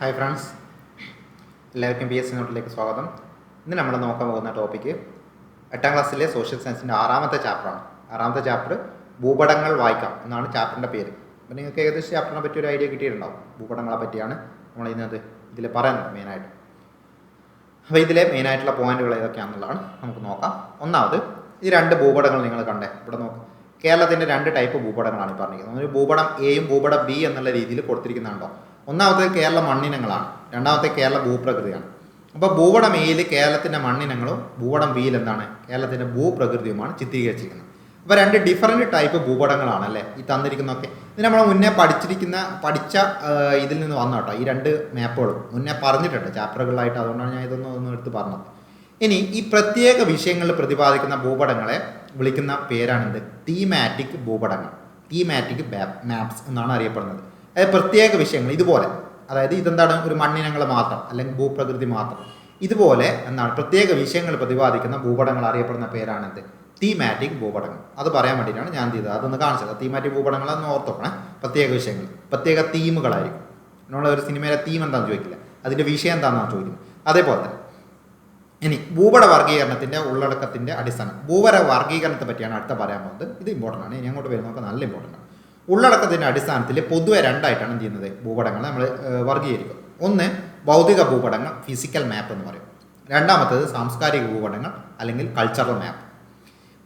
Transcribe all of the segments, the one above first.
Hi friends എല്ലാവർക്കും B S C നോട്ടിലേക്ക് സ്വാഗതം. ഇന്ന് നമ്മൾ നോക്കാൻ പോകുന്ന ടോപ്പിക്ക് എട്ടാം ക്ലാസ്സിലെ സോഷ്യൽ സയൻസിന്റെ ആറാമത്തെ ചാപ്റ്ററാണ് ആറാമത്തെ ചാപ്റ്റർ ഭൂപടങ്ങൾ വായിക്കാം എന്നാണ് ചാപ്റ്ററിന്റെ പേര്. അപ്പോൾ നിങ്ങൾക്ക് ഏകദേശം ചാപ്റ്ററിനെ പറ്റി ഒരു ഐഡിയ കിട്ടിയിട്ടുണ്ടാവും. ഭൂപടങ്ങളെ പറ്റിയാണ് നമ്മൾ ഇന്നത് ഇതിൽ പറയുന്നത് മെയിനായിട്ട് അപ്പോൾ ഇതിലെ മെയിനായിട്ടുള്ള പോയിന്റുകൾ ഏതൊക്കെയാണെന്നുള്ളതാണ് നമുക്ക് നോക്കാം. ഒന്നാമത് ഈ രണ്ട് ഭൂപടങ്ങൾ നിങ്ങൾ കണ്ടേ. ഇവിടെ നോക്കാം. കേരളത്തിന്റെ രണ്ട് ടൈപ്പ് ഭൂപടങ്ങളാണ് ഈ പറഞ്ഞിരിക്കുന്നത്. ഒരു ഭൂപടം എയും ഭൂപടം ബി എന്നുള്ള രീതിയിൽ കൊടുത്തിരിക്കുന്നുണ്ടോ ഒന്നാമത്തെ കേരള മണ്ണിനങ്ങളാണ്. രണ്ടാമത്തെ കേരള ഭൂപ്രകൃതിയാണ്. അപ്പോൾ ഭൂപടം എയിൽ കേരളത്തിന്റെ മണ്ണിനങ്ങളും ഭൂപടം ബിയിൽ എന്താണ്? കേരളത്തിന്റെ ഭൂപ്രകൃതിയുമാണ് ചിത്രീകരിച്ചിരിക്കുന്നത്. അപ്പോൾ രണ്ട് ഡിഫറന്റ് ടൈപ്പ് ഭൂപടങ്ങളാണ് അല്ലേ? ഈ തന്നിരിക്കുന്നതൊക്കെ. ഇത് നമ്മൾ മുന്നേ പഠിച്ചിരിക്കുന്ന പഠിച്ച ഇതിൽ നിന്ന് വന്ന കേട്ടോ ഈ രണ്ട് മാപ്പുകളും മുന്നേ പറഞ്ഞിട്ടുണ്ട് ചാപ്റ്ററുകളായിട്ട് അതുകൊണ്ടാണ് ഞാൻ ഇതൊന്നും ഒന്ന് എടുത്ത് പറഞ്ഞത്. ഇനി ഈ പ്രത്യേക വിഷയങ്ങളിൽ പ്രതിപാദിക്കുന്ന ഭൂപടങ്ങളെ വിളിക്കുന്ന പേരാണിത്. തീമാറ്റിക് ഭൂപടങ്ങൾ. തീമാറ്റിക് മാപ്സ് എന്നാണ് അറിയപ്പെടുന്നത്. അതായത് പ്രത്യേക വിഷയങ്ങൾ ഇതുപോലെ. അതായത് ഇതെന്താണ്? ഒരു മണ്ണിനങ്ങൾ മാത്രം അല്ലെങ്കിൽ ഭൂപ്രകൃതി മാത്രം. ഇതുപോലെ എന്താണ്? പ്രത്യേക വിഷയങ്ങൾ പ്രതിപാദിക്കുന്ന ഭൂപടങ്ങൾ അറിയപ്പെടുന്ന പേരാണെന്ത് തീമാറ്റിക് ഭൂപടങ്ങൾ. അത് പറയാൻ വേണ്ടിയിട്ടാണ് ഞാൻ ചെയ്തത്? അതൊന്ന് കാണിച്ചത് തീമാറ്റിക് ഭൂപടങ്ങൾ എന്ന് ഓർത്തോക്കണേ. പ്രത്യേക വിഷയങ്ങൾ. പ്രത്യേക തീമുകളായിരിക്കും നമ്മൾ ഒരു സിനിമയിലെ തീം എന്താണെന്ന് ചോദിക്കില്ല. അതിന്റെ വിഷയം എന്താണെന്നാണ് ചോദിക്കുന്നത്. അതേപോലെ തന്നെ. ഇനി ഭൂപട വർഗീകരണത്തിന്റെ ഉള്ളടക്കത്തിന്റെ അടിസ്ഥാനം. ഭൂപര വർഗീകരണത്തെ പറ്റിയാണ് അടുത്ത പറയാൻ പോകുന്നത്. ഇത് ഇമ്പോർട്ടന്റ് ആണ്. ഇനി അങ്ങോട്ട് വരുന്നതൊക്കെ നല്ല ഇമ്പോർട്ടന്റ് ആണ് ഉള്ളടക്കത്തിന്റെ അടിസ്ഥാനത്തിൽ പൊതുവെ രണ്ടായിട്ടാണ് എന്ത് ചെയ്യുന്നത്? ഭൂപടങ്ങൾ നമ്മൾ വർഗീകരിക്കും ഒന്ന് ഭൗതിക ഭൂപടങ്ങൾ ഫിസിക്കൽ മാപ്പ് എന്ന് പറയും. രണ്ടാമത്തേത് സാംസ്കാരിക ഭൂപടങ്ങൾ അല്ലെങ്കിൽ കൾച്ചറൽ മാപ്പ്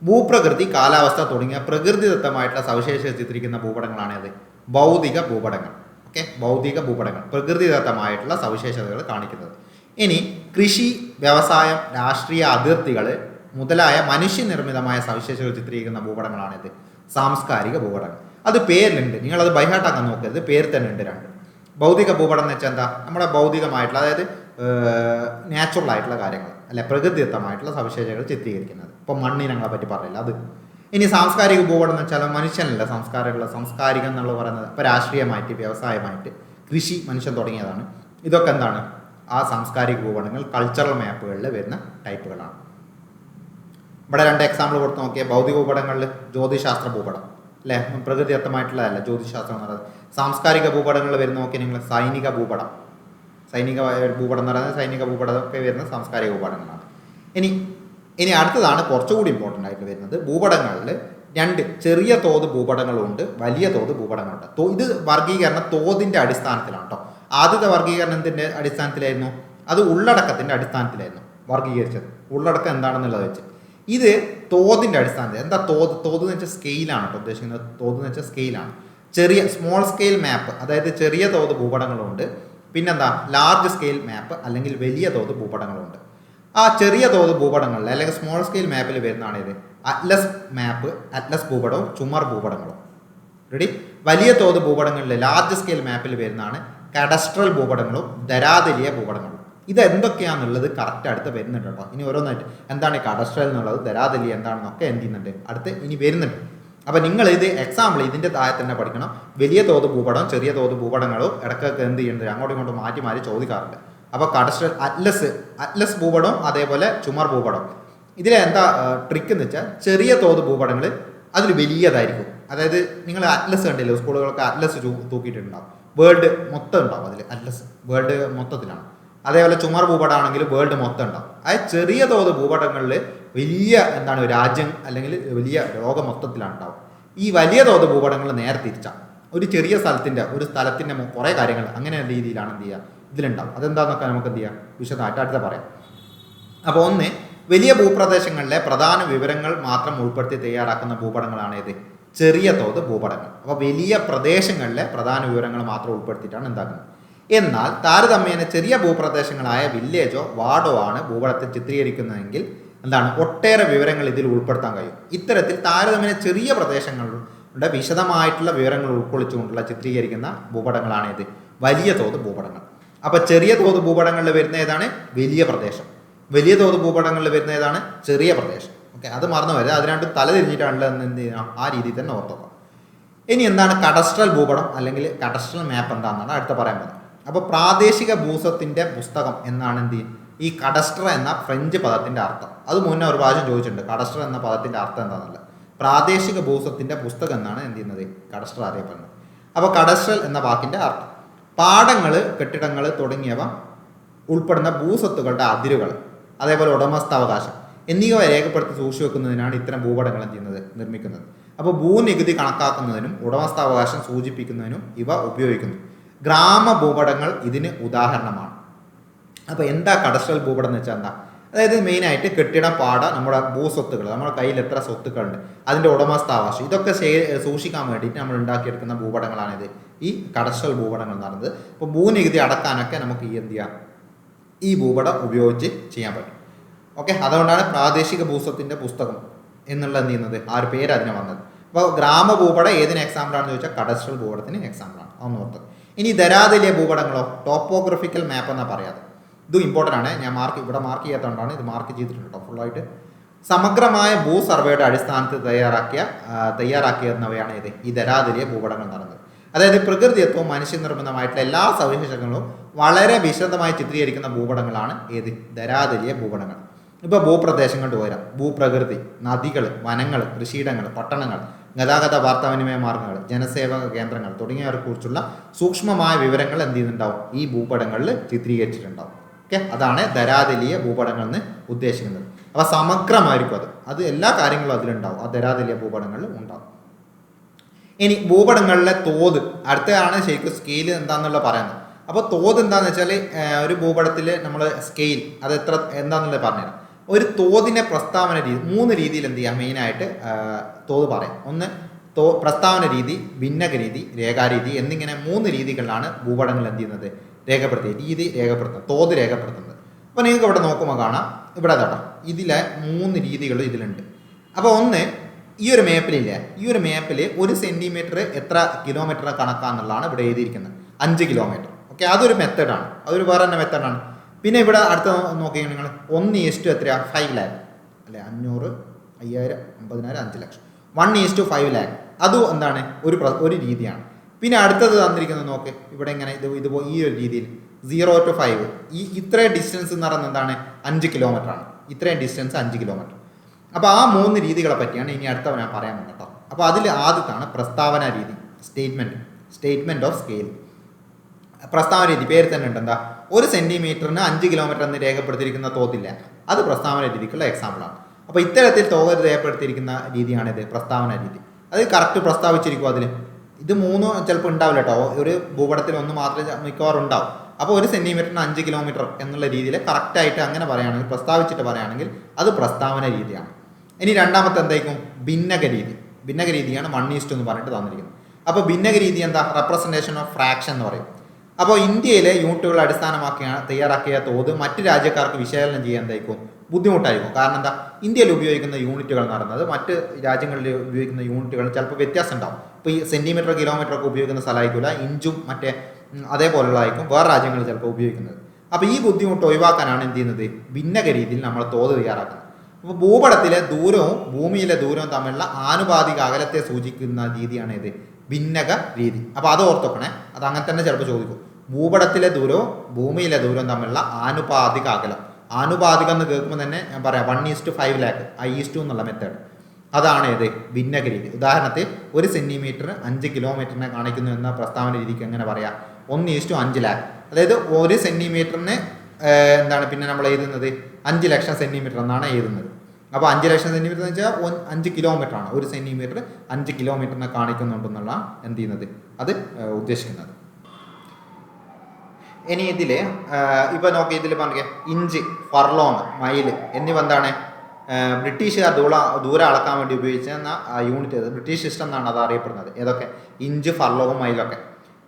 ഭൂപ്രകൃതി കാലാവസ്ഥ തുടങ്ങിയ പ്രകൃതിദത്തമായിട്ടുള്ള സവിശേഷത ചിത്രിക്കുന്ന ഭൂപടങ്ങളാണ് അത് ഭൗതിക ഭൂപടങ്ങൾ. ഓക്കെ? ഭൗതിക ഭൂപടങ്ങൾ. പ്രകൃതിദത്തമായിട്ടുള്ള സവിശേഷതകൾ കാണിക്കുന്നത്. ഇനി കൃഷി വ്യവസായം രാഷ്ട്രീയ അതിർത്തികൾ മുതലായ മനുഷ്യനിർമ്മിതമായ സവിശേഷതകൾ ചിത്രീകരിക്കുന്ന ഭൂപടങ്ങളാണിത്. സാംസ്കാരിക ഭൂപടങ്ങൾ. അത് പേരിലുണ്ട്. നിങ്ങളത് ബൈഹാട്ടാക്കാൻ നോക്കരുത്. പേര് തന്നെ ഉണ്ട് രണ്ട്. ഭൗതിക ഭൂപടം എന്ന് വെച്ചാൽ എന്താ? നമ്മുടെ ഭൗതികമായിട്ടുള്ള അതായത് നാച്ചുറൽ ആയിട്ടുള്ള കാര്യങ്ങൾ അല്ലെ പ്രകൃതിദത്തമായിട്ടുള്ള സവിശേഷതകൾ ചിത്രീകരിക്കുന്നത്. ഇപ്പം മണ്ണിനങ്ങളെ പറ്റി പറയില്ല അത്. ഇനി സാംസ്കാരിക ഭൂപടം എന്ന് വെച്ചാൽ മനുഷ്യനല്ല സംസ്കാരമുള്ള സാംസ്കാരികം എന്നുള്ളത് പറയുന്നത്. ഇപ്പോൾ രാഷ്ട്രീയമായിട്ട് വ്യവസായമായിട്ട് കൃഷി മനുഷ്യൻ തുടങ്ങിയതാണ്. ഇതൊക്കെ എന്താണ്? ആ സാംസ്കാരിക ഭൂപടങ്ങൾ കൾച്ചറൽ മാപ്പുകളിൽ വരുന്ന ടൈപ്പുകളാണ് ഇവിടെ രണ്ട് എക്സാമ്പിൾ കൊടുത്ത് നോക്കിയാൽ ഭൗതിക ഭൂപടങ്ങളിൽ ജ്യോതിശാസ്ത്ര ഭൂപടം. അല്ലേ പ്രകൃതിദത്തമായിട്ടുള്ളതല്ല ജ്യോതിശാസ്ത്രം എന്ന് പറയുന്നത്. സാംസ്കാരിക ഭൂപടങ്ങളിൽ വരുന്ന നോക്കി നിങ്ങൾ സൈനിക ഭൂപടം. സൈനിക ഭൂപടം എന്ന് പറയുന്നത് സൈനിക ഭൂപടം ഒക്കെ വരുന്ന സാംസ്കാരിക ഭൂപടങ്ങളാണ്. ഇനി ഇനി അടുത്തതാണ് കുറച്ചുകൂടി ഇമ്പോർട്ടന്റ് ആയിട്ട് വരുന്നത് ഭൂപടങ്ങളിൽ രണ്ട് ചെറിയ തോത് ഭൂപടങ്ങളുണ്ട് വലിയ തോത് ഭൂപടങ്ങളുണ്ട്. ഇത് വർഗീകരണം തോതിന്റെ അടിസ്ഥാനത്തിലാണ് കേട്ടോ ആദ്യത്തെ വർഗീകരണം എന്തിന്റെ അടിസ്ഥാനത്തിലായിരുന്നു? അത് ഉള്ളടക്കത്തിന്റെ അടിസ്ഥാനത്തിലായിരുന്നു വർഗീകരിച്ചത് ഉള്ളടക്കം എന്താണെന്നുള്ളത് വെച്ച് ഇത് തോതിന്റെ അടിസ്ഥാനത്തിൽ എന്താ തോത്? തോത് എന്ന് വെച്ചാൽ സ്കെയിലാണ് കേട്ടോ ഉദ്ദേശിക്കുന്നത്. തോത് എന്ന് വെച്ചാൽ സ്കെയിലാണ് ചെറിയ സ്മോൾ സ്കെയിൽ മാപ്പ് അതായത് ചെറിയ തോത് ഭൂപടങ്ങളുണ്ട്. പിന്നെന്താ? ലാർജ് സ്കെയിൽ മാപ്പ് അല്ലെങ്കിൽ വലിയ തോത് ഭൂപടങ്ങളുണ്ട്. ആ ചെറിയ തോത് ഭൂപടങ്ങളിൽ അല്ലെങ്കിൽ സ്മോൾ സ്കെയിൽ മാപ്പിൽ വരുന്നതാണ് ഇത്. അറ്റ്ലസ് മാപ്പ് അറ്റ്ലസ് ഭൂപടവും ചുമർ ഭൂപടങ്ങളും. റെഡി വലിയ തോത് ഭൂപടങ്ങളിൽ ലാർജ് സ്കെയിൽ മാപ്പിൽ വരുന്നതാണ്. കഡസ്ട്രൽ ഭൂപടങ്ങളും ധരാതലീയ ഭൂപടങ്ങളും. ഇത് എന്തൊക്കെയാണെന്നുള്ളത് കറക്റ്റ് അടുത്ത് വരുന്നുണ്ട് ഇനി ഓരോന്നായിട്ട് എന്താണ് ഈ കഡസ്ട്രൽ എന്നുള്ളത് ധരാതലി എന്താണെന്നൊക്കെ എന്ത് ചെയ്യുന്നുണ്ട്? അടുത്ത് ഇനി വരുന്നുണ്ട്. അപ്പോൾ നിങ്ങൾ ഇത് എക്സാമ്പിൾ ഇതിന്റെ താഴെ തന്നെ പഠിക്കണം. വലിയ തോത് ഭൂപടം ചെറിയ തോത് ഭൂപടങ്ങളും ഇടയ്ക്കൊക്കെ എന്ത് ചെയ്യുന്നുണ്ട്? അങ്ങോട്ടും ഇങ്ങോട്ടും മാറ്റി മാറ്റി ചോദിക്കാറുണ്ട്. അപ്പോൾ കടസ്ട്രൽ അറ്റ്ലസ് അറ്റ്ലസ് ഭൂപടം അതേപോലെ ചുമർ ഭൂപടം ഇതിലെ എന്താ ട്രിക്ക് എന്ന് വെച്ചാൽ ചെറിയ തോത് ഭൂപടങ്ങൾ അതിൽ വലിയതായിരിക്കും. അതായത് നിങ്ങൾ അറ്റ്ലസ് കണ്ടില്ലേ? സ്കൂളുകളൊക്കെ അറ്റ്ലസ് തൂക്കിയിട്ടുണ്ടാവും. വേൾഡ് മൊത്തം ഉണ്ടാവും അതിൽ അറ്റ്ലസ് വേൾഡ് മൊത്തത്തിലാണ്. അതേപോലെ ചുമർ ഭൂപടമാണെങ്കിൽ വേൾഡ് മൊത്തം ഉണ്ടാവും. അതായത് ചെറിയ തോത് ഭൂപടങ്ങളിൽ വലിയ എന്താണ് രാജ്യം അല്ലെങ്കിൽ വലിയ ലോകം മൊത്തത്തിലാണ് ഉണ്ടാവും ഈ വലിയ തോത് ഭൂപടങ്ങൾ നേരെ തിരിച്ചാണ് ഒരു ചെറിയ സ്ഥലത്തിന്റെ ഒരു സ്ഥലത്തിന്റെ കുറേ കാര്യങ്ങൾ അങ്ങനെ രീതിയിലാണ് എന്ത് ചെയ്യുക? ഇതിലുണ്ടാവും അതെന്താണെന്നൊക്കെ നമുക്ക് എന്ത് ചെയ്യാം? വിശദമായിട്ട് പറയാം. അപ്പോൾ ഒന്ന് വലിയ ഭൂപ്രദേശങ്ങളിലെ പ്രധാന വിവരങ്ങൾ മാത്രം ഉൾപ്പെടുത്തി തയ്യാറാക്കുന്ന ഭൂപടങ്ങളാണ് ഇത് ചെറിയ തോത് ഭൂപടങ്ങൾ. അപ്പോൾ വലിയ പ്രദേശങ്ങളിലെ പ്രധാന വിവരങ്ങൾ മാത്രം ഉൾപ്പെടുത്തിയിട്ടാണ് എന്താക്കുന്നത്? എന്നാൽ താരതമ്യേന ചെറിയ ഭൂപ്രദേശങ്ങളായ വില്ലേജോ വാർഡോ ആണ് ഭൂപടത്തിൽ ചിത്രീകരിക്കുന്നതെങ്കിൽ എന്താണ് ഒട്ടേറെ വിവരങ്ങൾ ഇതിൽ ഉൾപ്പെടുത്താൻ കഴിയും. ഇത്തരത്തിൽ താരതമ്യേന ചെറിയ പ്രദേശങ്ങളുടെ വിശദമായിട്ടുള്ള വിവരങ്ങൾ ഉൾക്കൊള്ളിച്ചുകൊണ്ടുള്ള ചിത്രീകരിക്കുന്ന ഭൂപടങ്ങളാണ് ഇത്. വലിയ തോത് ഭൂപടങ്ങൾ. അപ്പോൾ ചെറിയ തോത് ഭൂപടങ്ങളിൽ വരുന്ന ഏതാണ്? വലിയ പ്രദേശം. വലിയ തോത് ഭൂപടങ്ങളിൽ വരുന്ന ഏതാണ്? ചെറിയ പ്രദേശം. ഓക്കെ അത് മറന്നു വരിക അത് രണ്ടും തല തിരിഞ്ഞിട്ടാണല്ലോ എന്ന് എന്ത് ചെയ്യണം? ആ രീതിയിൽ തന്നെ ഓർത്തോക്കാം. ഇനി എന്താണ്? കടസ്ട്രൽ ഭൂപടം അല്ലെങ്കിൽ കടസ്ട്രൽ മാപ്പ് എന്താണെന്നാണ് അടുത്ത പറയാൻ പോകുന്നത്. അപ്പോൾ പ്രാദേശിക ഭൂസത്തിന്റെ പുസ്തകം എന്നാണ് എന്ത് ഈ കടസ്റ്റർ എന്ന ഫ്രഞ്ച് പദത്തിന്റെ അർത്ഥം. അത് മുന്നേ ഒരു പ്രാവശ്യം ചോദിച്ചിട്ടുണ്ട്. കടസ്റ്റർ എന്ന പദത്തിന്റെ അർത്ഥം എന്താണെന്നല്ല പ്രാദേശിക ഭൂസത്തിന്റെ പുസ്തകം എന്നാണ് എന്ത് ചെയ്യുന്നത്? കടസ്റ്റർ അറിയപ്പെടുന്നത്. അപ്പോൾ കടസ്റ്റൽ എന്ന വാക്കിന്റെ അർത്ഥം. പാടങ്ങൾ കെട്ടിടങ്ങൾ തുടങ്ങിയവ ഉൾപ്പെടുന്ന ഭൂസ്വത്തുക്കളുടെ അതിരുകൾ അതേപോലെ ഉടമസ്ഥാവകാശം എന്നിവ രേഖപ്പെടുത്തി സൂക്ഷിച്ചു വെക്കുന്നതിനാണ് ഇത്തരം ഭൂപടങ്ങൾ ചെയ്യുന്നത്? നിർമ്മിക്കുന്നത്. അപ്പോൾ ഭൂനികുതി കണക്കാക്കുന്നതിനും ഉടമസ്ഥാവകാശം സൂചിപ്പിക്കുന്നതിനും ഇവ ഉപയോഗിക്കുന്നു. ഗ്രാമ ഭൂപടങ്ങൾ ഇതിന് ഉദാഹരണമാണ്. അപ്പോൾ എന്താ കടസ്റ്റൽ ഭൂപടം എന്ന് വെച്ചാൽ എന്താ? അതായത് മെയിനായിട്ട് കെട്ടിട പാട നമ്മുടെ ഭൂസ്വത്തുകൾ നമ്മുടെ കയ്യിൽ എത്ര സ്വത്തുക്കളുണ്ട് അതിന്റെ ഉടമസ്ഥാവകാശം ഇതൊക്കെ സൂക്ഷിക്കാൻ വേണ്ടിയിട്ട് നമ്മൾ ഉണ്ടാക്കിയെടുക്കുന്ന ഭൂപടങ്ങളാണിത്. ഈ കടസ്റ്റൽ ഭൂപടങ്ങൾ എന്ന് പറയുന്നത്. അപ്പോൾ ഭൂനികുതി അടക്കാനൊക്കെ നമുക്ക് ഈ എന്ത് ചെയ്യാം? ഈ ഭൂപടം ഉപയോഗിച്ച് ചെയ്യാൻ പറ്റും. ഓക്കെ? അതുകൊണ്ടാണ് പ്രാദേശിക ഭൂസ്വത്തിന്റെ പുസ്തകം എന്നുള്ള എന്ത് ചെയ്യുന്നത്? ആ ഒരു പേര് അതിന് വന്നത്. അപ്പോൾ ഗ്രാമ ഭൂപടം ഏതിന് എക്സാമ്പിൾ ആണെന്ന് ചോദിച്ചാൽ കടസ്റ്റൽ ഭൂപടത്തിന് എക്സാമ്പിൾ ആണ്. അതൊന്ന് ഓർത്തത് ഇനി ധരാതലിയ ഭൂപടങ്ങളോ ടോപ്പോഗ്രഫിക്കൽ മാപ്പ് എന്നാ പറയാതെ ഇതും ഇമ്പോർട്ടന്റ് ആണ്. ഞാൻ മാർക്ക് ഇവിടെ മാർക്ക് ചെയ്യാത്തതുകൊണ്ടാണ് ഇത് മാർക്ക് ചെയ്തിട്ടുണ്ട് കേട്ടോ ഫുള്ളായിട്ട് സമഗ്രമായ ഭൂ സർവേയുടെ അടിസ്ഥാനത്തിൽ തയ്യാറാക്കിയ തയ്യാറാക്കിയെന്നവയാണ് ഇത്. ഈ ധരാതലിയ ഭൂപടങ്ങൾ നടന്നത് അതായത് പ്രകൃതിയത്വവും മനുഷ്യനിർമ്മിതമായിട്ടുള്ള എല്ലാ സവിശേഷങ്ങളും വളരെ വിശദമായി ചിത്രീകരിക്കുന്ന ഭൂപടങ്ങളാണ് ഏത് ധരാതലിയ ഭൂപടങ്ങൾ. ഇപ്പോൾ ഭൂപ്രദേശങ്ങളുടെ ഉയരം ഭൂപ്രകൃതി നദികൾ വനങ്ങൾ കൃഷിയിടങ്ങൾ പട്ടണങ്ങൾ ഗതാഗത വാർത്താവിനിമയ മാർഗങ്ങൾ ജനസേവക കേന്ദ്രങ്ങൾ തുടങ്ങിയവരെക്കുറിച്ചുള്ള സൂക്ഷ്മമായ വിവരങ്ങൾ എന്ത് ചെയ്യുന്നുണ്ടാവും? ഈ ഭൂപടങ്ങളിൽ ചിത്രീകരിച്ചിട്ടുണ്ടാവും. ഓക്കെ? അതാണ് ധരാതലീയ ഭൂപടങ്ങൾ എന്ന് ഉദ്ദേശിക്കുന്നത്. അപ്പോൾ സമഗ്രമായിരിക്കും അത്. അത് എല്ലാ കാര്യങ്ങളും അതിലുണ്ടാവും. ആ ധരാതലീയ ഭൂപടങ്ങളിൽ ഉണ്ടാവും. ഇനി ഭൂപടങ്ങളിലെ തോത്. അടുത്തതാണ് ശരിക്കും സ്കെയിൽ എന്താണെന്നുള്ള പറയുന്നത്. അപ്പോൾ തോത് എന്താണെന്ന് വെച്ചാൽ ഒരു ഭൂപടത്തിൽ നമ്മൾ സ്കെയിൽ അത് എത്ര എന്താണെന്നുള്ളത് പറഞ്ഞുതരാം. ഒരു തോതിനെ പ്രസ്താവന രീതി മൂന്ന് രീതിയിൽ എന്ത് ചെയ്യാം? മെയിനായിട്ട് തോത് പറയാം. ഒന്ന് തോ പ്രസ്താവന രീതി ഭിന്നക രീതി രേഖാരീതി എന്നിങ്ങനെ മൂന്ന് രീതികളിലാണ് ഭൂപടങ്ങൾ എന്ത് ചെയ്യുന്നത്? രേഖപ്പെടുത്തിയത്. രീതി രേഖപ്പെടുത്തുന്നത് തോത് രേഖപ്പെടുത്തുന്നത്. അപ്പോൾ നിങ്ങൾക്ക് ഇവിടെ നോക്കുമ്പോൾ കാണാം. ഇവിടെ കേട്ടോ ഇതിലെ മൂന്ന് രീതികൾ ഇതിലുണ്ട്. അപ്പോൾ ഒന്ന് ഈ ഒരു മേപ്പിലില്ലേ ഈ ഒരു മേപ്പിൽ ഒരു സെന്റിമീറ്റർ എത്ര കിലോമീറ്റർ കണക്കാന്നുള്ളതാണ് ഇവിടെ എഴുതിയിരിക്കുന്നത്. അഞ്ച് കിലോമീറ്റർ ഓക്കെ അതൊരു മെത്തേഡാണ് അതൊരു വേറെ തന്നെ മെത്തഡാണ് പിന്നെ ഇവിടെ അടുത്ത നോക്കിയാൽ നിങ്ങൾ ഒന്ന് ഈസ്റ്റു എത്രയാ? ഫൈവ് ലാക്ക് അല്ലെ അഞ്ഞൂറ് അയ്യായിരം അമ്പതിനായിരം അഞ്ച് ലക്ഷം. One is to five lakh അതും എന്താണ്? ഒരു ഒരു രീതിയാണ്. പിന്നെ അടുത്തത് തന്നിരിക്കുന്നത് നോക്ക്. ഇവിടെ ഇങ്ങനെ ഇത് ഇതുപോ ഈ ഒരു രീതിയിൽ സീറോ ടു ഫൈവ് ഈ ഇത്രയും ഡിസ്റ്റൻസ് എന്ന് പറയുന്നത് എന്താണ്? അഞ്ച് കിലോമീറ്റർ ആണ്. ഇത്രയും ഡിസ്റ്റൻസ് അഞ്ച് കിലോമീറ്റർ അപ്പോൾ ആ മൂന്ന് രീതികളെ പറ്റിയാണ് ഇനി അടുത്ത ഞാൻ പറയാൻ വന്നിട്ടോ അപ്പോൾ അതിൽ ആദ്യത്താണ് പ്രസ്താവന രീതി. സ്റ്റേറ്റ്മെന്റ് സ്റ്റേറ്റ്മെന്റ് ഓഫ് സ്കെയിൽ പ്രസ്താവന രീതി പേര് തന്നെ ഉണ്ട് എന്താ? ഒരു സെന്റിമീറ്ററിന് അഞ്ച് കിലോമീറ്റർ എന്ന് രേഖപ്പെടുത്തിയിരിക്കുന്ന തോതില്ല. അത് പ്രസ്താവന രീതിക്കുള്ള എക്സാമ്പിളാണ് അപ്പോൾ ഇത്തരത്തിൽ തോത് രേഖപ്പെടുത്തിയിരിക്കുന്ന രീതിയാണിത് പ്രസ്താവന രീതി അത് കറക്റ്റ് പ്രസ്താവിച്ചിരിക്കും അതിൽ ഇത് മൂന്ന് ചിലപ്പോൾ ഉണ്ടാവില്ല കേട്ടോ. ഒരു ഭൂപടത്തിൽ ഒന്ന് മാത്രമേ മിക്കവാറും ഉണ്ടാവും. അപ്പോൾ ഒരു സെന്റിമീറ്ററിന് അഞ്ച് കിലോമീറ്റർ എന്നുള്ള രീതിയിൽ കറക്റ്റായിട്ട് അങ്ങനെ പറയുകയാണെങ്കിൽ പ്രസ്താവിച്ചിട്ട് പറയുകയാണെങ്കിൽ അത് പ്രസ്താവന രീതിയാണ് ഇനി രണ്ടാമത്തെ എന്തായിരിക്കും? ഭിന്നക രീതി ഭിന്നക രീതിയാണ് വൺ ഈസ്റ്റ് എന്ന് പറഞ്ഞിട്ട് തന്നിരിക്കുന്നത്. അപ്പോൾ ഭിന്നക രീതി എന്താ? റെപ്രസെന്റേഷൻ ഓഫ് ഫ്രാക്ഷൻ എന്ന് പറയും. അപ്പോൾ ഇന്ത്യയിലെ യൂണിറ്റുകൾ അടിസ്ഥാനമാക്കിയാണ് തയ്യാറാക്കിയ തോത് മറ്റ് രാജ്യക്കാർക്ക് വിശകലനം ചെയ്യാൻ എന്തായിരിക്കും ബുദ്ധിമുട്ടായിരിക്കും. കാരണം എന്താ? ഇന്ത്യയിൽ ഉപയോഗിക്കുന്ന യൂണിറ്റുകൾ നടന്നത് മറ്റ് രാജ്യങ്ങളിൽ ഉപയോഗിക്കുന്ന യൂണിറ്റുകൾ ചിലപ്പോൾ വ്യത്യാസം ഉണ്ടാവും ഇപ്പോൾ ഈ സെന്റിമീറ്റർ കിലോമീറ്റർ ഒക്കെ ഉപയോഗിക്കുന്ന സ്ഥലമായിരിക്കില്ല ഇഞ്ചും മറ്റേ അതേപോലുള്ളതായിരിക്കും വേറെ രാജ്യങ്ങളിൽ ചിലപ്പോൾ ഉപയോഗിക്കുന്നത്. അപ്പോൾ ഈ ബുദ്ധിമുട്ട് ഒഴിവാക്കാനാണ് എന്ത് ചെയ്യുന്നത്? ഭിന്നക രീതിയിൽ നമ്മൾ തോത് തയ്യാറാക്കുന്നത്. അപ്പോൾ ഭൂപടത്തിലെ ദൂരവും ഭൂമിയിലെ ദൂരവും തമ്മിലുള്ള ആനുപാതിക അകലത്തെ സൂചിക്കുന്ന രീതിയാണ് ഇത് ഭിന്നക രീതി. അപ്പോൾ അത് ഓർത്തോക്കണേ. അത് അങ്ങനെ തന്നെ ചിലപ്പോൾ ചോദിക്കും. ഭൂപടത്തിലെ ദൂരവും ഭൂമിയിലെ ദൂരവും തമ്മിലുള്ള ആനുപാതിക അകലം. ആനുപാതികം എന്ന് കേൾക്കുമ്പോൾ തന്നെ ഞാൻ പറയാം one is to five lakh I is to എന്നുള്ള മെത്തേഡ് അതാണ് ഏത് ഭിന്നക രീതി. ഉദാഹരണത്തിൽ ഒരു സെന്റിമീറ്റർ അഞ്ച് കിലോമീറ്ററിനെ കാണിക്കുന്നു എന്ന പ്രസ്താവന രീതിക്ക് എങ്ങനെ പറയാം? ഒന്ന് ഈസ്റ്റു അഞ്ച് ലാക്ക് അതായത് ഒരു സെന്റിമീറ്ററിന് എന്താണ് പിന്നെ നമ്മൾ എഴുതുന്നത്? അഞ്ച് ലക്ഷം സെന്റിമീറ്റർ എന്നാണ് എഴുതുന്നത്. അപ്പോൾ അഞ്ച് ലക്ഷം സെന്റിമീറ്റർ എന്ന് വെച്ചാൽ അഞ്ച് കിലോമീറ്റർ ആണ്. ഒരു സെന്റിമീറ്റർ അഞ്ച് കിലോമീറ്ററിനെ കാണിക്കുന്നുണ്ടെന്നുള്ള എന്ത് ചെയ്യുന്നത്? അത് ഉദ്ദേശിക്കുന്നത്. ഇനി ഇതിൽ ഇപ്പോൾ നോക്കി ഇതിൽ പറഞ്ഞ ഇഞ്ച് ഫർലോങ് മൈൽ എന്നിവ എന്താണ്? ബ്രിട്ടീഷുകാർ ദൂള ദൂരം അളക്കാൻ വേണ്ടി ഉപയോഗിച്ചിരുന്ന യൂണിറ്റ് ബ്രിട്ടീഷ് സിസ്റ്റം എന്നാണ് അത് അറിയപ്പെടുന്നത്. ഏതൊക്കെ? ഇഞ്ച് ഫർലോങ് മൈലൊക്കെ.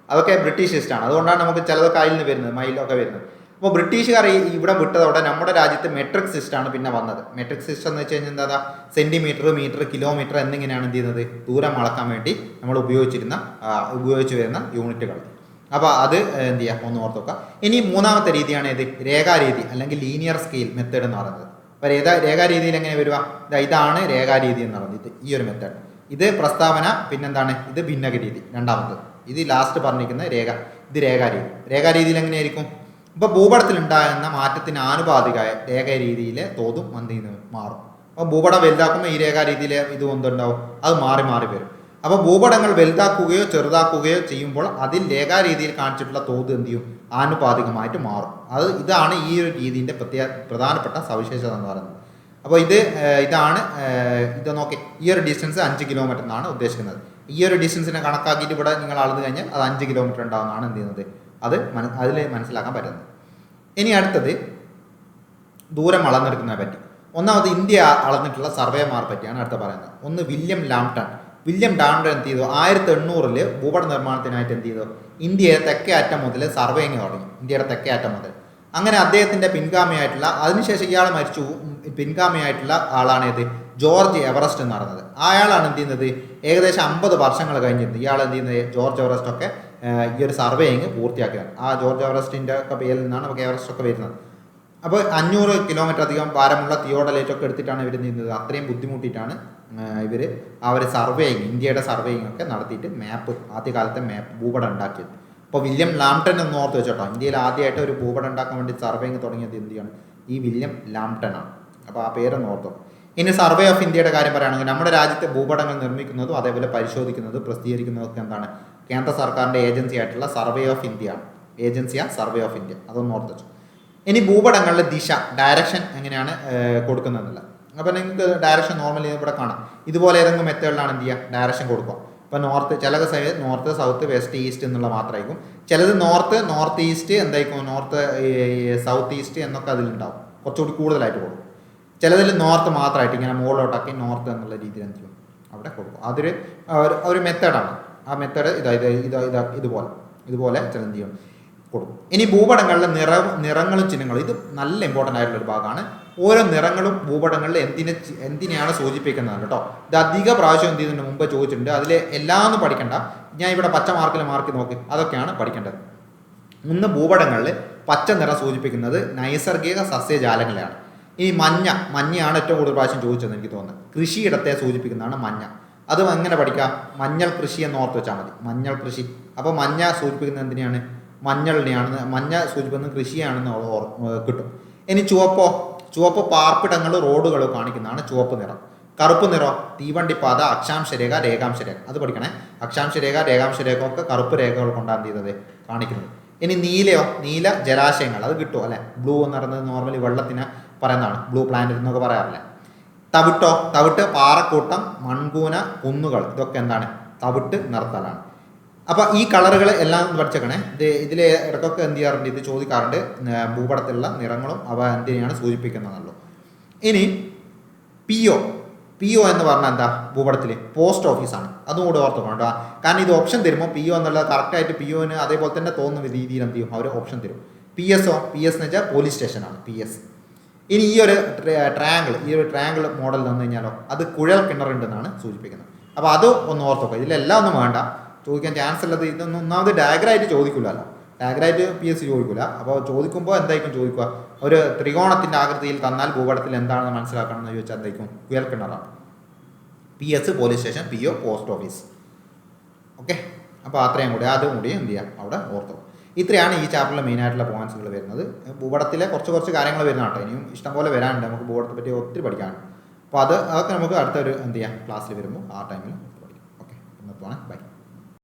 അതൊക്കെ ബ്രിട്ടീഷ് സിസ്റ്റമാണ് അതുകൊണ്ടാണ് നമുക്ക് ചിലതൊക്കെ അതിൽ നിന്ന് വരുന്നത് മൈലൊക്കെ വരുന്നത്. അപ്പോൾ ബ്രിട്ടീഷുകാർ ഇവിടെ വിട്ടതോടെ നമ്മുടെ രാജ്യത്ത് മെട്രിക് സിസ്റ്റമാണ് പിന്നെ വന്നത്. മെട്രിക് സിസ്റ്റം എന്ന് വെച്ച് കഴിഞ്ഞാൽ എന്താ? സെന്റിമീറ്റർ മീറ്റർ കിലോമീറ്റർ എന്നിങ്ങനെയാണ് എന്ത് ചെയ്യുന്നത്? ദൂരം അളക്കാൻ വേണ്ടി നമ്മൾ ഉപയോഗിച്ചിരുന്ന ഉപയോഗിച്ചു വരുന്ന യൂണിറ്റുകൾ. അപ്പോൾ അത് എന്ത് ചെയ്യുക ഒന്ന് ഓർത്ത് വെക്കുക. ഇനി മൂന്നാമത്തെ രീതിയാണ് ഇത് രേഖാരീതി അല്ലെങ്കിൽ ലീനിയർ സ്കെയിൽ മെത്തേഡ് എന്ന് പറയുന്നത്. അപ്പോൾ രേഖ രേഖാരീതിയിൽ എങ്ങനെ വരിക? ഇതാ ഇതാണ് രേഖാരീതി എന്ന് പറയുന്നത് ഈ ഒരു മെത്തേഡ് ഇത് പ്രസ്താവന പിന്നെന്താണ്? ഇത് ഭിന്നക രീതി രണ്ടാമത്തത്. ഇത് ലാസ്റ്റ് പറഞ്ഞിരിക്കുന്ന രേഖ. ഇത് രേഖാരീതി. രേഖാരീതിയിൽ എങ്ങനെയായിരിക്കും? ഇപ്പോൾ ഭൂപടത്തിൽ ഉണ്ടാകുന്ന മാറ്റത്തിന് ആനുപാതികമായ രേഖാരീതിയിലെ തോതും എന്ത് ചെയ്യുന്നു മാറും. അപ്പോൾ ഭൂപടം വലുതാക്കുമ്പോൾ ഈ രേഖാരീതിയിലെ ഇത് എന്തുണ്ടാവും? അത് മാറി മാറി വരും. അപ്പോൾ ഭൂപടങ്ങൾ വലുതാക്കുകയോ ചെറുതാക്കുകയോ ചെയ്യുമ്പോൾ അതിൽ രേഖാരീതിയിൽ കാണിച്ചിട്ടുള്ള തോത് എന്ത് ചെയ്യും? ആനുപാതികമായിട്ട് മാറും. അത് ഇതാണ് ഈ ഒരു രീതിന്റെ പ്രത്യേക പ്രധാനപ്പെട്ട സവിശേഷത എന്ന് പറയുന്നത്. അപ്പോൾ ഇത് ഇതാണ് ഇത് നോക്കി. ഈ ഒരു ഡിസ്റ്റൻസ് അഞ്ച് കിലോമീറ്റർ എന്നാണ് ഉദ്ദേശിക്കുന്നത്. ഈ ഒരു ഡിസ്റ്റൻസിനെ കണക്കാക്കിയിട്ട് ഇവിടെ നിങ്ങൾ അളന്നു കഴിഞ്ഞാൽ അത് അഞ്ച് കിലോമീറ്റർ ഉണ്ടാവുന്നതാണ് എന്ത് ചെയ്യുന്നത്? അത് മന അതിൽ മനസ്സിലാക്കാൻ പറ്റുന്നത്. ഇനി അടുത്തത് ദൂരം അളന്നെടുക്കുന്നതിനെ പറ്റി. ഒന്നാമത് ഇന്ത്യ അളന്നിട്ടുള്ള സർവേമാർ പറ്റിയാണ് അടുത്ത പറയുന്നത്. ഒന്ന് വില്യം ലാംടൺ വില്യം ലാംടൺ എന്ത് ചെയ്തു? ആയിരത്തി എണ്ണൂറിൽ ഭൂപട നിർമ്മാണത്തിനായിട്ട് എന്ത് ചെയ്തു? ഇന്ത്യയുടെ തെക്കേ അറ്റം മുതൽ സർവേയിങ് തുടങ്ങി. ഇന്ത്യയുടെ തെക്കേ അറ്റം മുതൽ. അങ്ങനെ അദ്ദേഹത്തിന്റെ പിൻഗാമിയായിട്ടുള്ള അതിനുശേഷം ഇയാൾ മരിച്ചു. പിൻഗാമിയായിട്ടുള്ള ആളാണ് ഇത് ജോർജ് എവറസ്റ്റ് എന്ന് പറയുന്നത്. അയാളാണ് എന്ത് ചെയ്യുന്നത്? ഏകദേശം അമ്പത് വർഷങ്ങൾ കഴിഞ്ഞിരുന്നത് ഇയാൾ എന്ത് ചെയ്യുന്നത്? ജോർജ് എവറസ്റ്റ് ഒക്കെ ഈ ഒരു സർവേയിങ് പൂർത്തിയാക്കിയാണ് ആ ജോർജ് എവറസ്റ്റിന്റെ ഒക്കെ പേരിൽ നിന്നാണ് നമുക്ക് എവറസ്റ്റ് ഒക്കെ വരുന്നത്. അപ്പോൾ അഞ്ഞൂറ് കിലോമീറ്റർ അധികം ഭാരമുള്ള തിയോഡലൈറ്റ് ഒക്കെ എടുത്തിട്ടാണ് ഇവർ നീന്തുന്നത് അത്രയും ബുദ്ധിമുട്ടിയിട്ടാണ് ഇവർ ആ ഒരു സർവേയിങ് ഇന്ത്യയുടെ സർവേയിങ് ഒക്കെ നടത്തിയിട്ട് മാപ്പ് ആദ്യകാലത്തെ മാപ്പ് ഭൂപടം ഉണ്ടാക്കിയത്. അപ്പോൾ വില്യം ലാംടൺ എന്ന് ഓർത്ത് വെച്ചോട്ടോ? ഇന്ത്യയിൽ ആദ്യമായിട്ട് ഒരു ഭൂപടം ഉണ്ടാക്കാൻ വേണ്ടി സർവേയിങ് തുടങ്ങിയത് എന്തിയാണ് ഈ വില്യം ലാംടൺ ആണ്. അപ്പോൾ ആ പേരൊന്ന് ഓർത്തോ. ഇനി സർവേ ഓഫ് ഇന്ത്യയുടെ കാര്യം പറയുകയാണെങ്കിൽ നമ്മുടെ രാജ്യത്തെ ഭൂപടങ്ങൾ നിർമ്മിക്കുന്നതും അതേപോലെ പരിശോധിക്കുന്നതും പ്രസിദ്ധീകരിക്കുന്നതും ഒക്കെ എന്താണ്? കേന്ദ്ര സർക്കാരിന്റെ ഏജൻസി ആയിട്ടുള്ള സർവേ ഓഫ് ഇന്ത്യ ആണ്. ഏജൻസിയാണ് സർവേ ഓഫ് ഇന്ത്യ. അതൊന്ന് ഓർത്ത് ഇനി ഭൂപടങ്ങളുടെ ദിശ ഡയറക്ഷൻ എങ്ങനെയാണ് കൊടുക്കുന്നതെന്നില്ല അപ്പോൾ നിങ്ങൾക്ക് ഡയറക്ഷൻ നോർമലി ഇവിടെ കാണാം. ഇതുപോലെ ഏതെങ്കിലും മെത്തേഡിലാണ് എന്ത് ചെയ്യുക? ഡയറക്ഷൻ കൊടുക്കുക. ഇപ്പോൾ നോർത്ത് ചില side north south west east എന്നുള്ള മാത്രമായിരിക്കും. ചിലത് നോർത്ത് നോർത്ത് ഈസ്റ്റ് എന്തായിരിക്കും? നോർത്ത് സൗത്ത് ഈസ്റ്റ് എന്നൊക്കെ അതിലുണ്ടാവും. കുറച്ചുകൂടി കൂടുതലായിട്ട് കൊടുക്കും. ചിലതിൽ നോർത്ത് മാത്രമായിട്ട് ഇങ്ങനെ മുകളിലോട്ടാക്കി നോർത്ത് എന്നുള്ള രീതിയിൽ എന്ത് ചെയ്യും? അവിടെ കൊടുക്കും. അതൊരു ഒരു മെത്തേഡാണ് ആ മെത്തേഡ് ഇതാ ഇതാ ഇതാ ഇതാ ഇതുപോലെ ഇതുപോലെ ചലഞ്ച് ചെയ്യും. കൊടുക്കും. ഇനി ഭൂപടങ്ങളിലെ നിറ നിറങ്ങളും ചിഹ്നങ്ങളും ഇത് നല്ല ഇമ്പോർട്ടന്റ് ആയിട്ടുള്ള ഒരു ഭാഗമാണ്. ഓരോ നിറങ്ങളും ഭൂപടങ്ങളിൽ എന്തിനെ എന്തിനെയാണ് സൂചിപ്പിക്കുന്നത് കേട്ടോ? ഇത് അധിക പ്രാവശ്യം എന്ത് ചെയ്യുന്നുണ്ട്? മുമ്പ് ചോദിച്ചിട്ടുണ്ട്. അതിൽ എല്ലാം പഠിക്കണ്ട. ഞാൻ ഇവിടെ പച്ച മാർക്കിൽ മാർക്ക് നോക്കി. അതൊക്കെയാണ് പഠിക്കേണ്ടത്. ഒന്ന് ഭൂപടങ്ങളിൽ പച്ച നിറം സൂചിപ്പിക്കുന്നത് നൈസർഗിക സസ്യജാലങ്ങളെയാണ്. ഇനി മഞ്ഞ മഞ്ഞയാണ് ഏറ്റവും കൂടുതൽ പ്രാവശ്യം ചോദിച്ചത് എനിക്ക് തോന്നുന്നത്. കൃഷിയിടത്തെ സൂചിപ്പിക്കുന്നതാണ് മഞ്ഞ. അത് എങ്ങനെ പഠിക്കാം? മഞ്ഞൾ കൃഷി എന്ന് ഓർത്ത് വെച്ചാൽ മതി. മഞ്ഞൾ കൃഷി. അപ്പോൾ മഞ്ഞ സൂചിപ്പിക്കുന്നത് എന്തിനാണ്? മഞ്ഞളിനെയാണെന്ന് മഞ്ഞ സൂചിപ്പിക്കുന്നത് കൃഷിയാണെന്ന് കിട്ടും. ഇനി ചുവപ്പോ? ചുവപ്പ് പാർപ്പിടങ്ങൾ റോഡുകൾ കാണിക്കുന്നതാണ് ചുവപ്പ് നിറം. കറുപ്പ് നിറം തീവണ്ടി പാത അക്ഷാംശ രേഖ രേഖാംശ രേഖ. അത് പഠിക്കണേ. അക്ഷാംശ രേഖ രേഖാംശ രേഖ ഒക്കെ കറുപ്പ് രേഖകൾ കൊണ്ടാണ് ചെയ്തത്? കാണിക്കുന്നത്. ഇനി നീലയോ? നീല ജലാശയങ്ങൾ. അത് കിട്ടുമോ അല്ലെ? ബ്ലൂ എന്ന് പറയുന്നത് നോർമലി വെള്ളത്തിന് പറയുന്നതാണ്. ബ്ലൂ പ്ലാനറ്റ് എന്നൊക്കെ പറയാറില്ലേ? തവിട്ടോ തവിട്ട് പാറക്കൂട്ടം മൺകൂന കുന്നുകൾ ഇതൊക്കെ എന്താണ്? തവിട്ട് നിർത്തലാണ് അപ്പൊ ഈ കളറുകൾ എല്ലാം പഠിച്ചേക്കണേ. ഇത് ഇതിൽ ഇടയ്ക്കൊക്കെ എന്ത് ചെയ്യാറുണ്ട്? ഇത് ചോദിക്കാറുണ്ട്. ഭൂപടത്തിലുള്ള നിറങ്ങളും അവ എന്തിനെയാണ് സൂചിപ്പിക്കുന്നതെന്നുള്ളൂ ഇനി പി ഒ പി ഒ എന്ന് പറഞ്ഞാൽ എന്താ? ഭൂപടത്തിൽ പോസ്റ്റ് ഓഫീസാണ് അതും കൂടെ ഓർത്തുക്കണം കേട്ടോ. കാരണം ഇത് ഓപ്ഷൻ തരുമ്പോൾ പി ഒ എന്നുള്ളത് കറക്റ്റായിട്ട് പി ഒന് അതേപോലെ തന്നെ തോന്നുന്ന രീതിയിൽ എന്ത് ചെയ്യും? അവർ ഓപ്ഷൻ തരും. P S O P S എന്ന് വെച്ചാൽ പോലീസ് സ്റ്റേഷനാണ് പി എസ് ഇനി ഈ ഒരു ട്രാങ്കിൾ ഈ ഒരു ട്രാങ്കിൾ മോഡൽ തന്നു കഴിഞ്ഞാലോ അത് കുഴൽ കിണറുണ്ടെന്നാണ് സൂചിപ്പിക്കുന്നത്. അപ്പോൾ അത് ഒന്ന് ഓർത്തോക്കുക ഇതിലെല്ലാം ഒന്നും വേണ്ട. ചോദിക്കാൻ ചാൻസ് ഉള്ളത് ഇതൊന്നും ഒന്നാമത് ഡയഗ്രായിട്ട് ചോദിക്കില്ലല്ലോ ഡയഗ്രായിട്ട് പി എസ് സി ചോദിക്കില്ല അപ്പോൾ ചോദിക്കുമ്പോൾ എന്തായിരിക്കും ചോദിക്കുക? ഒരു ത്രികോണത്തിന്റെ ആകൃതിയിൽ തന്നാൽ ഭൂപടത്തിൽ എന്താണെന്ന് മനസ്സിലാക്കണം എന്ന് ചോദിച്ചാൽ എന്തായിരിക്കും? കുഴൽ കിണറാണ്. P S police station P O post office okay അപ്പോൾ അത്രയും കൂടി. അതും കൂടി എന്ത് ചെയ്യാം? അവിടെ ഓർത്തോ ഇത്രയാണ് ഈ ചാപ്റ്ററിലെ മെയിൻ ആയിട്ടുള്ള പോയിന്റ്സുകൾ വരുന്നത്. ഭൂപടത്തിലെ കുറച്ച് കുറച്ച് കാര്യങ്ങൾ വരുന്ന കേട്ടോ ഇനിയും ഇഷ്ടംപോലെ വരാനുണ്ട്. നമുക്ക് ഭൂപടത്തെ പറ്റി ഒത്തിരി പഠിക്കാനുണ്ട് അപ്പോൾ അത് അതൊക്കെ നമുക്ക് അടുത്തൊരു എന്ത് ചെയ്യാം? ക്ലാസ്സിൽ വരുമ്പോൾ ആ ടൈമിൽ പഠിക്കാം. Okay നിർത്തുവാണ് by